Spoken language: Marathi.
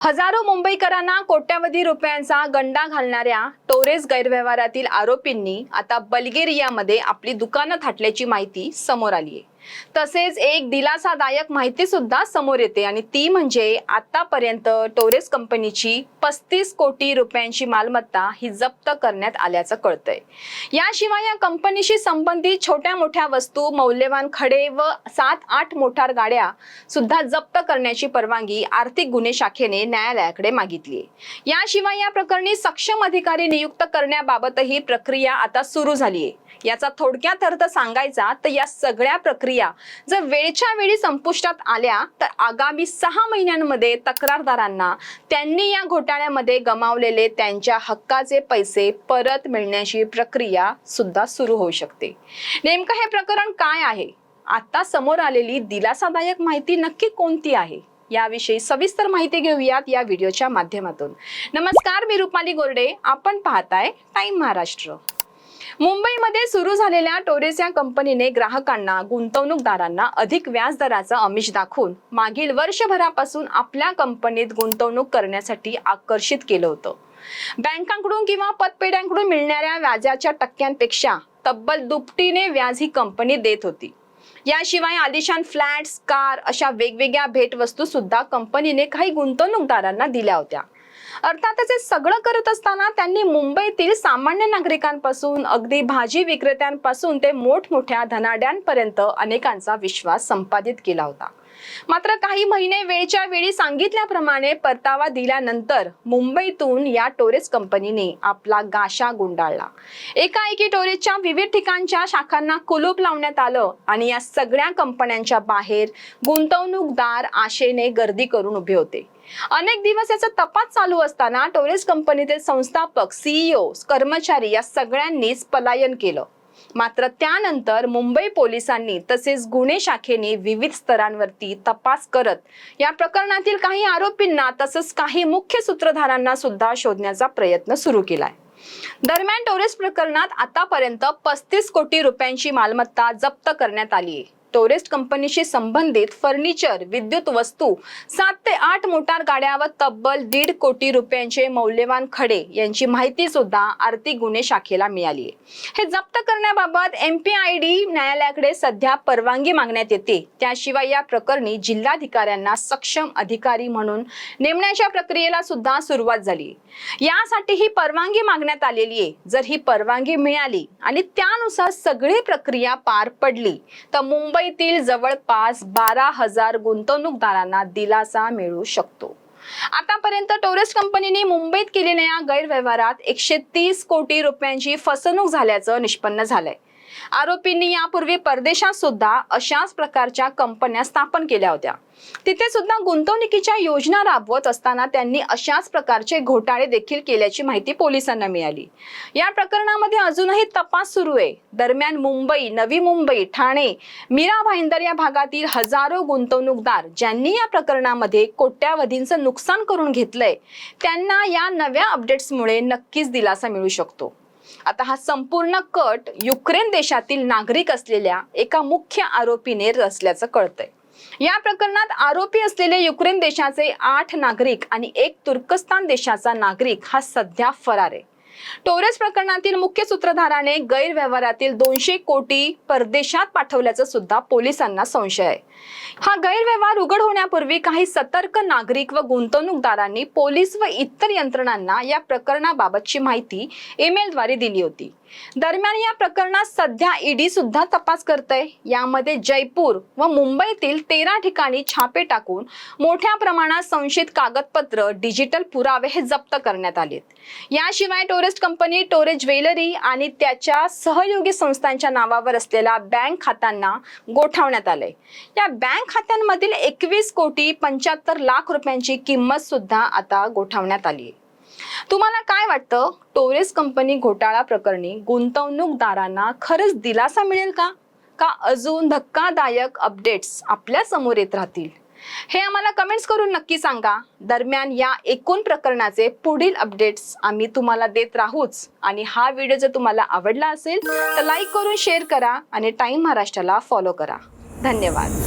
हजारो मुंबईकरांना कोट्यावधी रुपयांचा गंडा घालणाऱ्या टोरेस गैरव्यवहारातील आरोपींनी आता बल्गेरियामध्ये आपली दुकानं थाटल्याची माहिती समोर आली आहे तसेच एक दिलासादायक माहिती सुद्धा समोर येते आणि ती म्हणजे आतापर्यंत टोरेस कंपनीची पस्तीस कोटी रुपयांची मालमत्ता ही जप्त करण्यात आल्याचं कळतंय. याशिवाय या कंपनीशी संबंधित छोट्या मोठ्या वस्तू मौल्यवान खडे व सात आठ मोटार गाड्या सुद्धा जप्त करण्याची परवानगी आर्थिक गुन्हे शाखेने न्यायालयाकडे मागितली याशिवाय या प्रकरणी सक्षम अधिकारी नियुक्त करण्याबाबतही प्रक्रिया आता सुरू झाली आहे. याचा थोडक्यात अर्थ सांगायचा तर या सगळ्या प्रक्रिया जर वेळच्या वेळी संपुष्टात आल्या तर आगामी सहा महिन्यांमध्ये तक्रारदारांना त्यांनी या घोटाळ्यामध्ये गमावलेले त्यांच्या हक्काचे पैसे परत मिळण्याची प्रक्रिया सुद्धा सुरू होऊ शकते. नेमकं हे प्रकरण काय आहे? आता समोर आलेली दिलासादायक माहिती नक्की कोणती आहे? याविषयी सविस्तर माहिती घेऊयात या व्हिडिओच्या माध्यमातून. नमस्कार मी रुपाली गोरडे. आपण पाहताय टाइम महाराष्ट्र. मुंबईमध्ये सुरू झालेल्या टोरेस या कंपनीने ग्राहकांना गुंतवणूकदारांना अधिक व्याजदराचं आमिष दाखवून मागील वर्षभरापासून आपल्या कंपनीत गुंतवणूक करण्यासाठी आकर्षित केलं होतं. बँकांकडून किंवा पतपेढ्यांकडून मिळणाऱ्या व्याजाच्या टक्क्यांपेक्षा तब्बल दुपटीने व्याज ही कंपनी देत होती. याशिवाय आलिशान फ्लॅट्स कार अशा वेगवेगळ्या भेटवस्तू सुद्धा कंपनीने काही गुंतवणूकदारांना दिल्या होत्या. अर्थातच हे सगळं करत असताना त्यांनी मुंबईतील सामान्य नागरिकांपासून अगदी भाजी विक्रेत्यांपासून ते मोठमोठ्या धनाड्यांपर्यंत अनेकांचा विश्वास संपादित केला होता. मात्र काही महिने वेळच्या वेळी सांगितल्याप्रमाणे परतावा दिल्यानंतर मुंबईतून या टोरेस कंपनीने आपला गाशा गुंडाळला. एकाएकी टोरेसच्या विविध ठिकाणच्या शाखांना कुलूप लावण्यात आलं आणि या सगळ्या कंपन्यांच्या बाहेर गुंतवणूकदार आशेने गर्दी करून उभे होते. अनेक दिवस याचा तपास चालू असताना टोरेस कंपनीतील संस्थापक सीईओ कर्मचारी या सगळ्यांनीच पलायन केलं. मात्र त्यानंतर मुंबई पोलिसांनी तसेच गुन्हे शाखेने विविध स्तरांवरती तपास करत या प्रकरणातील काही आरोपींना तसंच काही मुख्य सूत्रधारांना सुद्धा शोधण्याचा प्रयत्न सुरू केलाय. दरम्यान टोरेस प्रकरणात आतापर्यंत पस्तीस कोटी रुपयांची मालमत्ता जप्त करण्यात आली आहे टोरेस्ट कंपनीशी संबंधित फर्निचर विद्युत वस्तू सात ते आठ मोटार गाड्या व तब्बल दीड कोटी रुपयांचे मौल्यवान खडे यांची माहिती सुद्धा आर्थिक गुन्हे शाखेला मिळाली हे जप्त करण्याबाबत एम पी आय डी न्यायालयाकडे सध्या परवानगी मागण्यात येते. त्याशिवाय या प्रकरणी जिल्हाधिकाऱ्यांना सक्षम अधिकारी म्हणून नेमण्याच्या प्रक्रियेला सुद्धा सुरुवात झाली. यासाठी ही परवानगी मागण्यात आलेली आहे. जर ही परवानगी मिळाली आणि त्यानुसार सगळी प्रक्रिया पार पडली तर मुंबई मुंबईतील जवळपास बारा हजार गुंतवणूकदारांना दिलासा मिळू शकतो. आतापर्यंत टोरेस्ट कंपनीने मुंबईत केलेल्या या गैरव्यवहारात एकशे तीस कोटी रुपयांची फसवणूक झाल्याचं निष्पन्न झालंय. आरोपींनी यापूर्वी परदेशात सुद्धा अशाच प्रकारच्या कंपन्या स्थापन केल्या होत्या. तिथे सुद्धा गुंतवणुकीच्या योजना राबवत असताना त्यांनी अशाच प्रकारचे घोटाळे देखील केल्याची माहिती पोलिसांना मिळाली. या प्रकरणामध्ये अजूनही तपास सुरू आहे. दरम्यान मुंबई नवी मुंबई ठाणे मीरा भाईंदर या भागातील हजारो गुंतवणूकदार ज्यांनी या प्रकरणामध्ये कोट्यावधींचं नुकसान करून घेतलंय त्यांना या नव्या अपडेट्समुळे नक्कीच दिलासा मिळू शकतो. आता हा संपूर्ण कट युक्रेन देशातील नागरिक असलेल्या एका मुख्य आरोपीने रचल्याचं कळतंय. या प्रकरणात आरोपी असलेले युक्रेन देशाचे आठ नागरिक आणि एक तुर्कस्तान देशाचा नागरिक हा सध्या फरार आहे. टोरेस प्रकरणातील मुख्य सूत्रधाराने गैरव्यवहारातील दोनशे कोटी परदेशात पाठवल्याचा सुद्धा पोलिसांना संशय आहे. हा गैरव्यवहार उघड होण्यापूर्वी काही सतर्क नागरिक व गुंतवणूकदारांनी पोलीस व इतर यंत्रणांना या प्रकरणाबाबतची माहिती ईमेलद्वारे दिली होती. दरम्यान या प्रकरणात सध्या ईडी सुद्धा तपास करतय. यामध्ये जयपूर व मुंबईतील तेरा ठिकाणी छापे टाकून मोठ्या प्रमाणात संशयित कागदपत्र डिजिटल पुरावे हे जप्त करण्यात आलेत. याशिवाय टोरेस्ट कंपनी टोरे ज्वेलरी आणि त्याच्या सहयोगी संस्थांच्या नावावर असलेल्या बँक खात्यांना गोठवण्यात आलंय. या बँक खात्यांमधील एकवीस कोटी पंच्याहत्तर लाख रुपयांची किंमत सुद्धा आता गोठवण्यात आली आहे तुम्हाला काय वाटतं? टोरेस कंपनी घोटाळा प्रकरणी गुंतवणूकदारांना खरंच दिलासा मिळेल का? का अजून धक्कादायक अपडेट्स आपल्यासमोर येत राहतील? हे आम्हाला कमेंट्स करून नक्की सांगा. दरम्यान या एकूण प्रकरणाचे पुढील अपडेट्स आम्ही तुम्हाला देत राहूच. आणि हा व्हिडिओ जर तुम्हाला आवडला असेल तर लाईक करून शेअर करा आणि टाईम महाराष्ट्राला फॉलो करा. धन्यवाद.